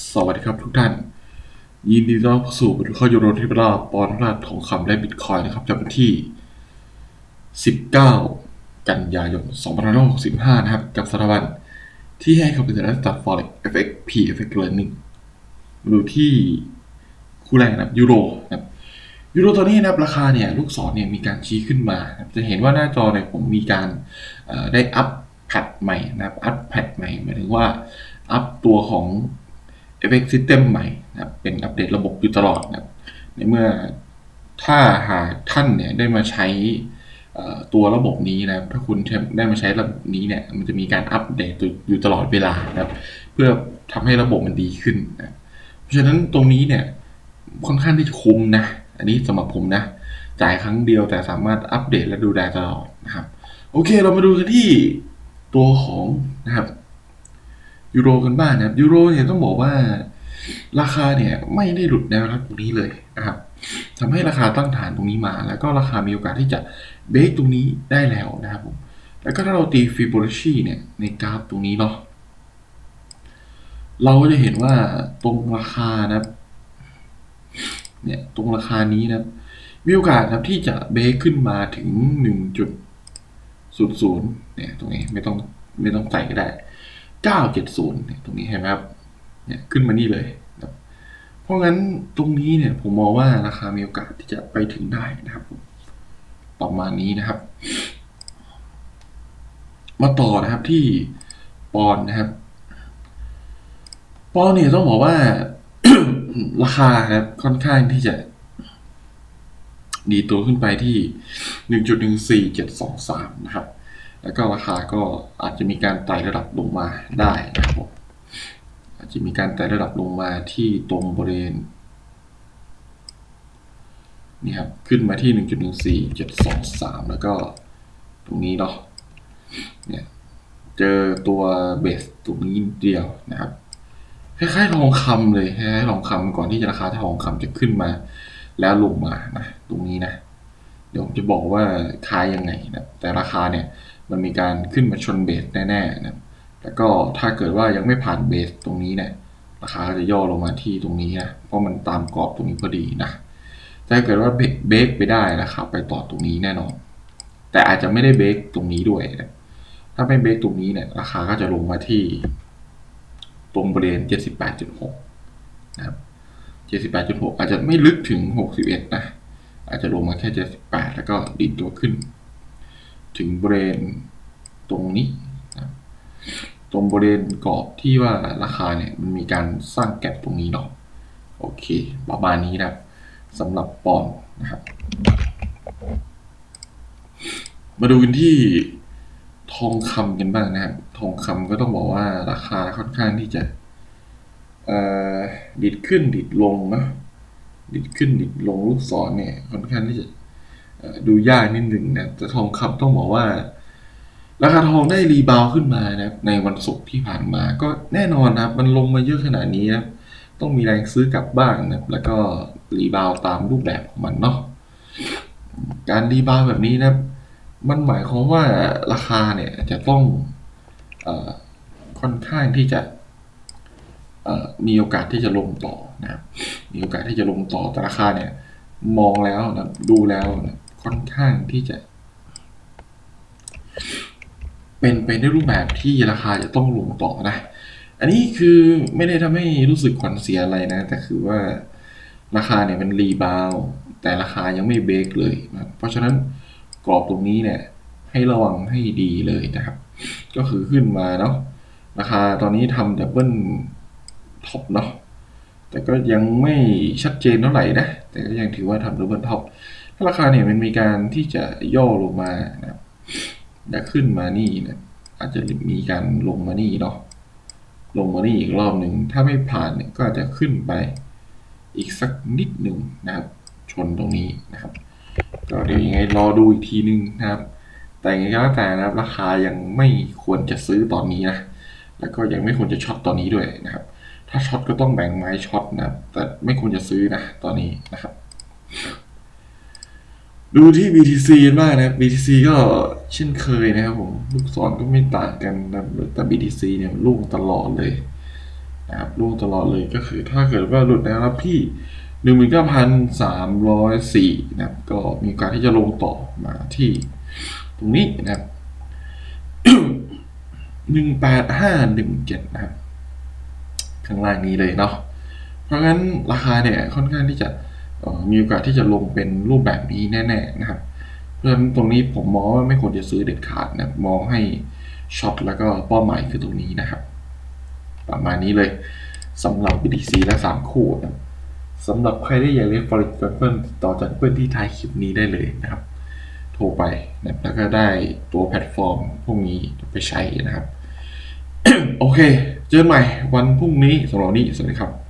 สวัสดีครับทุกท่าน ยินดีต้อนรับสู่บรรทุกข้ายูโรที่เวลาปอนราทองคำและบิตคอยนะครับจากวันที่ 19 กันยายน 2565 นะครับ กับสถาบันที่ให้คำปรึกษาด้านตลาด Forex FX P FX Learning มาดูที่คู่แรกนะครับยูโรนะครับยูโรตัวนี้นะครับราคาเนี่ยลูกศรเนี่ยมีการชี้ขึ้นมานะครับจะเห็นว่าหน้าจอเนี่ยผมมีการได้อัพแพดใหม่นะครับอัพแพดใหม่หมายถึงว่าอัพตัวของ FX System ใหม่นะครับเป็นอัปเดตระบบอยู่ตลอดนะครับในเมื่อถ้าหากท่านเนี่ยได้มาใช้ตัวระบบนี้นะครับถ้าคุณได้มาใช้ระบบนี้เนี่ยมันจะมีการอัปเดตอยู่ตลอดเวลานะครับ เพื่อทำให้ระบบมันดีขึ้นนะเพราะฉะนั้นตรงนี้เนี่ยค่อนข้างที่จะคุ้มนะอันนี้สำหรับผมนะจ่ายครั้งเดียวแต่สามารถอัปเดตและดูแลตลอดนะครับ โอเคเรามาดูกันที่ตัวของนะครับ ยูโรกันบ้างนะครับยูโรเนี่ยต้องบอกว่าราคาเนี่ยไม่ได้หลุดแนวรับตรงนี้เลยนะครับทำให้ราคาตั้งฐานตรงนี้มา แล้วก็ราคามีโอกาสที่จะเบรกตรงนี้ได้แล้วนะครับผมแล้วก็ถ้าเราตีฟิโบนัชชีเนี่ยในกราฟตรงนี้เนาะเราก็จะเห็นว่าตรงราคานะครับเนี่ยตรงราคานี้นะมีโอกาสนะครับที่จะเบรกขึ้นมาถึงหนึ่งจุดศูนย์ศูนย์เนี่ยตรงนี้ไม่ต้องไม่ต้องใส่ก็ได้ 970เนี่ยตรงนี้เห็นไหมครับเนี่ยขึ้นมานี่เลยนะเพราะงั้นตรงนี้เนี่ยผมมองว่าราคามีโอกาสที่จะไปถึงได้นะครับประมาณนี้นะครับ มาต่อนะครับที่ปอนนะครับ ปอนเนี่ยต้องบอกว่าราคาครับค่อนข้างที่จะดีตัวขึ้นไปที่ 1.14723 นะครับ แล้วก็ราคาก็อาจจะมีการไต่ระดับลงมาได้นะครับผมอาจจะมีการไต่ระดับลงมาที่ตรงบริเวณนี่ครับขึ้นมาที่ 1.14723 แล้วก็ตรงนี้เนาะเนี่ยเจอตัวเบสตรงนี้เดียวนะครับคล้ายๆทองคำเลยคล้ายๆทองคำก่อนที่จะราคาทองคำจะขึ้นมา แล้วลงมานะตรงนี้นะ เดี๋ยวผมจะบอกว่าคล้ายยังไงนะแต่ราคาเนี่ย มันมีการขึ้นมาชนเบสแน่ๆนะแล้วก็ถ้าเกิดว่ายังไม่ผ่านเบสตรงนี้เนี่ยราคาก็จะย่อลงมาที่ตรงนี้นะ เพราะมันตามกรอบตรงนี้พอดีนะแต่ถ้าเกิดว่าเบรกไปได้นะครับไปต่อตรงนี้แน่นอน แต่อาจจะไม่ได้เบรกตรงนี้ด้วยนะ ถ้าไม่เบรกตรงนี้เนี่ยราคาก็จะลงมาที่ ตรงบริเวณ 78.6 นะครับ 78.6 อาจจะไม่ลึกถึง 61 นะ อาจจะลงมาแค่ 78 แล้วก็ดิดตัวขึ้น ถึงบริเวณตรงนี้นะตรงบริเวณกรอบที่ว่าราคาเนี่ยมันมีการสร้างแก็บตรงนี้เนาะโอเค ประมาณนี้นะสำหรับปอนด์นะครับ มาดูกันที่ทองคำกันบ้างนะครับ ทองคำก็ต้องบอกว่าราคาค่อนข้างที่จะดิดขึ้นดิดลงนะดิดขึ้นดิดลงลูกศรเนี่ยค่อนข้างที่จะ ดูยากนิดหนึ่งนะแต่ทองคำต้องบอกว่า ราคาทองได้รีบาวขึ้นมานะในวันศุกร์ที่ผ่านมา ก็แน่นอนนะมันลงมาเยอะขนาดนี้นะต้องมีแรงซื้อกลับบ้างนะแล้วก็รีบาวตามรูปแบบของมันเนาะการรีบาวแบบนี้นะมันหมายความว่าราคาเนี่ยจะต้องอค่อนข้างที่จะมีโอกาสที่จะลงต่อนะมีโอกาสที่จะลงต่อแต่ราคาเนี่ยมองแล้วนะดูแล้วนะ ค่อนข้างที่จะ เป็นไปในรูปแบบที่ราคาจะต้องลงต่อนะ อันนี้คือไม่ได้ทำให้รู้สึกขวัญเสียอะไรนะ แต่คือว่าราคาเนี่ยมันรีบาวแต่ราคายังไม่เบรกเลยนะเพราะฉะนั้นกรอบตรงนี้เนี่ย ให้ระวังให้ดีเลยนะครับ ก็คือขึ้นมาเนาะราคาตอนนี้ทำดับเบิลท็อปเนาะแต่ก็ยังไม่ชัดเจนเท่าไหร่นะ แต่ก็ยังถือว่าทำดับเบิลท็อป ราคาเนี่ยมันมีการที่จะย่อลงมานะครับจะขึ้นมานี่นะอาจจะมีการลงมานี่เนาะลงมานี่อีกรอบหนึ่งถ้าไม่ผ่านเนี่ยก็อาจจะขึ้นไปอีกสักนิดหนึ่งนะครับ ชนตรงนี้นะครับก็เดี๋ยวยังไงรอดูอีกทีนึงนะครับ แต่ยังไงก็แล้วแต่นะครับ ราคายังไม่ควรจะซื้อตอนนี้นะแล้วก็ยังไม่ควรจะช็อตตอนนี้ด้วยนะครับ ถ้าช็อตก็ต้องแบ่งไม้ช็อตนะแต่ไม่ควรจะซื้อนะตอนนี้นะครับ ดูที่ BTC กันบ้างนะครับ BTC ก็เช่นเคยนะครับผม ลูกศรก็ไม่ต่างกันนะแต่ BTC เนี่ยลูกตลอดเลยนะครับร่วงตลอดเลยก็คือถ้าเกิดว่าหลุดในระดับที่หนึ่งหมื่นเก้าพันสามร้อยสี่นะครับ ก็มีโอกาสที่จะลงต่อมาที่ ตรงนี้นะครับหนึ่งแปดห้าหนึ่งเจ็ดนะครับ ข้างล่างนี้เลยเนาะเพราะงั้นราคาเนี่ยค่อนข้างที่จะ มีโอกาสที่จะลงเป็นรูปแบบนี้แน่ๆนะครับ เพราะฉะนั้นตรงนี้ผมมองว่าไม่ควรจะซื้อเด็ดขาดนะมองให้ช็อตแล้วก็เป้าหมายคือตรงนี้นะครับ ประมาณนี้เลยสำหรับ BTC และ 3 คู่นะสำหรับใครที่อยากเรียน Forex กับเพื่อนต่อจากเพื่อนที่ท้ายคลิปนี้ได้เลยนะครับ โทรไปนะแล้วก็ได้ตัวแพลตฟอร์มพวกนี้ไปใช้นะครับ โอเค เจอกันใหม่วันพรุ่งนี้สำหรับนนี้สวัสดีครับ